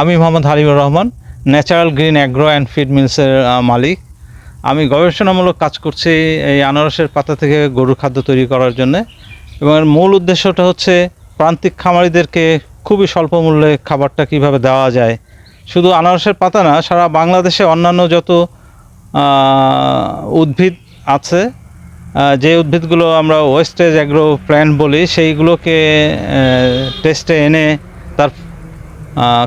আমি Mohammad Halimur Rahman natural green agro and feed মিলসের মালিক। আমি গবেষণামূলক কাজ করছি এই আনারসের পাতা থেকে গরুর খাদ্য তৈরি করার জন্য এবং এর মূল উদ্দেশ্যটা হচ্ছে প্রান্তিক খামারিদেরকে খুবই স্বল্প মূল্যে খাবারটা কীভাবে দেওয়া যায়। শুধু আনারসের পাতা না, সারা বাংলাদেশে অন্যান্য যত উদ্ভিদ আছে যে উদ্ভিদগুলো আমরা ওয়েস্টেজ অ্যাগ্রো প্ল্যান্ট বলি, সেইগুলোকে টেস্টে এনে তার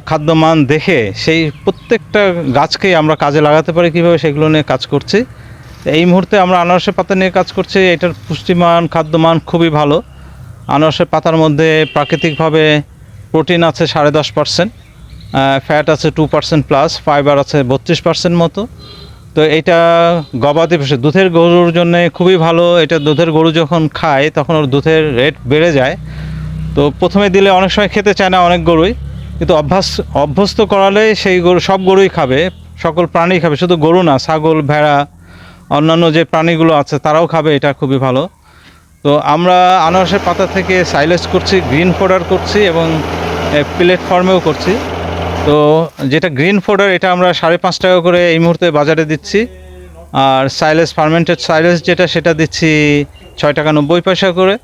খাদ্যমান দেখে সেই প্রত্যেকটা গাছকেই আমরা কাজে লাগাতে পারি, কীভাবে সেগুলো নিয়ে কাজ করছি। এই মুহূর্তে আমরা আনারসের পাতা নিয়ে কাজ করছি, এটার পুষ্টিমান, খাদ্যমান খুবই ভালো। আনারসের পাতার মধ্যে প্রাকৃতিকভাবে প্রোটিন আছে সাড়ে দশ পার্সেন্ট ফ্যাট আছে টু পার্সেন্ট প্লাস, ফাইবার আছে বত্রিশ পার্সেন্ট মতো। তো এটা গবাদি পশু, দুধের গরুর জন্য খুবই ভালো। এটা দুধের গরু যখন খায়, তখন ওর দুধের রেট বেড়ে যায়। তো প্রথমে দিলে অনেক সময় খেতে চায় না অনেক গরুই। কিন্তু অভ্যাস, অভ্যস্ত করালে সেই গরু, সব গরুই খাবে, সকল প্রাণী খাবে, শুধু গরু না, ছাগল, ভেড়া, অন্যান্য যে প্রাণীগুলো আছে তারাও খাবে, এটা খুবই ভালো। তো আমরা আনারসের পাতা থেকে সাইলেজ করছি, গ্রিন ফোডার করছি এবং প্ল্যাটফর্মেও করছি। তো যেটা গ্রিন ফোডার, এটা আমরা সাড়ে পাঁচ টাকা করে এই মুহূর্তে বাজারে দিচ্ছি। আর সাইলেস ফার্মেন্টেড সাইলেস যেটা, সেটা দিচ্ছি ছয় টাকা নব্বই পয়সা করে।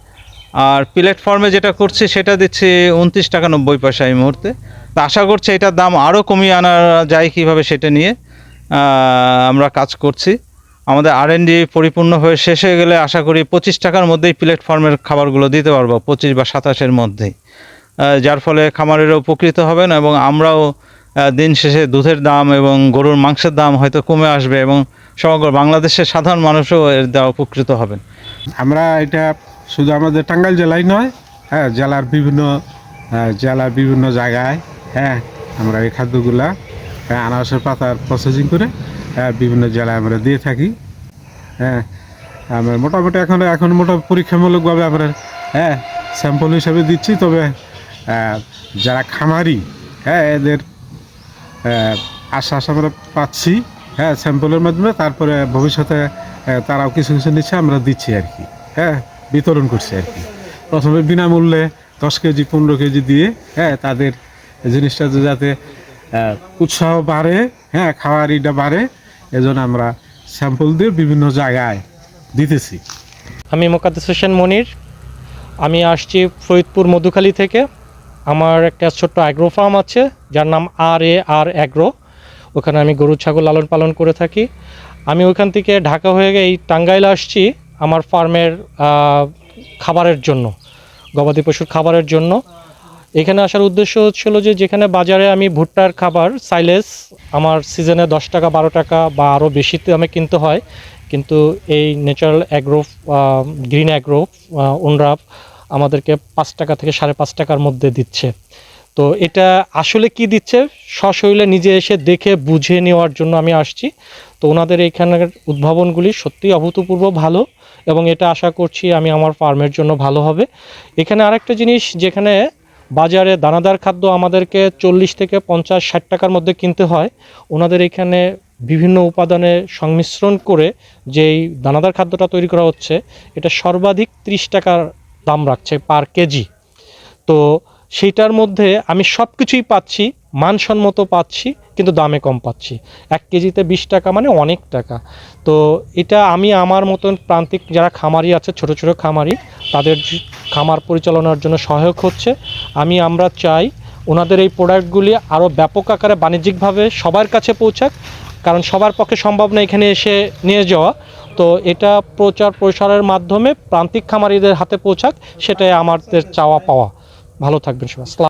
আর প্ল্যাটফর্মে যেটা করছি, সেটা দিচ্ছি উনত্রিশ টাকা নব্বই পয়সা এই মুহূর্তে। তো আশা করছি এটার দাম আরও কমিয়ে আনা যায় কীভাবে সেটা নিয়ে আমরা কাজ করছি। আমাদের আর এন ডি পরিপূর্ণ হয়ে শেষ হয়ে গেলে আশা করি পঁচিশ টাকার মধ্যেই প্ল্যাটফর্মের খাবারগুলো দিতে পারব, পঁচিশ বা সাতাশের মধ্যেই। যার ফলে খামারেরও উপকৃত হবেন এবং আমরাও দিন শেষে দুধের দাম এবং গরুর মাংসের দাম হয়তো কমে আসবে এবং সমগ্র বাংলাদেশের সাধারণ মানুষও এর দ্বারা উপকৃত হবেন। আমরা এটা শুধু আমাদের টাঙ্গাইল জেলায় নয় হ্যাঁ জেলার বিভিন্ন আহ, জেলার বিভিন্ন জায়গায় হ্যাঁ আমরা এই খাদ্যগুলা হ্যাঁ, আনারসের পাতার প্রসেসিং করে হ্যাঁ, বিভিন্ন জেলায় আমরা দিয়ে থাকি হ্যাঁ আমরা মোটামুটি এখন এখন মোটামুটি পরীক্ষামূলকভাবে আমরা হ্যাঁ স্যাম্পল হিসাবে দিচ্ছি তবে যারা খামারি হ্যাঁ এদের আহ, আশ্বাস আমরা পাচ্ছি হ্যাঁ স্যাম্পলের মাধ্যমে তারপরে ভবিষ্যতে তারাও কিছু কিছু নিচ্ছে আমরা দিচ্ছি আর কি হ্যাঁ। বিতরণ করছি আর কি। প্রথমে বিনামূল্যে দশ কেজি, পনেরো কেজি দিয়ে হ্যাঁ তাদের জিনিসটা যাতে উৎসাহ বাড়ে হ্যাঁ খাওয়ার ইটা বাড়ে, এজন্য আমরা স্যাম্পল দিয়ে বিভিন্ন জায়গায় দিতেছি। আমি মোকাদ্দেস হোসেন মনির। আমি আসছি ফরিদপুর মধুখালী থেকে। আমার একটা ছোট্ট অ্যাগ্রো ফার্ম আছে, যার নাম আর এ আর অ্যাগ্রো ওখানে আমি গরু, ছাগল লালন পালন করে থাকি। আমি ওখান থেকে ঢাকা হয়ে এই টাঙ্গাইল আসছি। আমার ফার্মের খাবারের জন্য, গবাদি পশুর খাবারের জন্য। এখানে আসার উদ্দেশ্য হচ্ছিল যে যেখানে বাজারে আমি ভুট্টার খাবার, সাইলেস, আমার সিজনে দশ টাকা, বারো টাকা বা আরও বেশিতে আমি কিনতে হয়। কিন্তু এই ন্যাচারাল অ্যাগ্রো গ্রিন অ্যাগ্রো উনরাপ আমাদেরকে পাঁচ টাকা থেকে সাড়ে পাঁচ টাকার মধ্যে দিচ্ছে। তো এটা আসলে কি দিচ্ছে? সশৈলে নিজে এসে দেখে, বুঝে নেওয়ার জন্য আমি আসছি। তো ওনাদের এইখানের উদ্ভাবনগুলি সত্যিই অভূতপূর্ব ভালো। এবং এটা আশা করছি আমি আমার ফার্মের জন্য ভালো হবে। এখানে আরেকটা জিনিস যেখানে বাজারে দানাদার খাদ্য আমাদেরকে চল্লিশ থেকে পঞ্চাশ ষাট টাকার মধ্যে কিনতে হয়। ওনাদের এখানে বিভিন্ন উপাদানে সংমিশ্রণ করে যেই দানাদার খাদ্যটা তৈরি করা হচ্ছে, এটা সর্বাধিক ত্রিশ টাকার দাম রাখছে পার কেজি। তো সেইটার মধ্যে আমি সব কিছুই পাচ্ছি। মানসম্মত পাচ্ছি, কিন্তু দামে কম পাচ্ছি। এক কেজিতে বিশ টাকা মানে অনেক টাকা। তো এটা আমি আমার মতন প্রান্তিক যারা খামারি আছে, ছোট ছোট খামারি, তাদের খামার পরিচালনার জন্য সহায়ক হচ্ছে। আমি, আমরা চাই ওনাদের এই প্রোডাক্টগুলি আরও ব্যাপক আকারে বাণিজ্যিকভাবে সবার কাছে পৌঁছাক, কারণ সবার পক্ষে সম্ভব না এখানে এসে নিয়ে যাওয়া। তো এটা প্রচার প্রসারের মাধ্যমে প্রান্তিক খামারিদের হাতে পৌঁছাক, সেটাই আমাদের চাওয়া পাওয়া। ভালো থাকবেন সবাই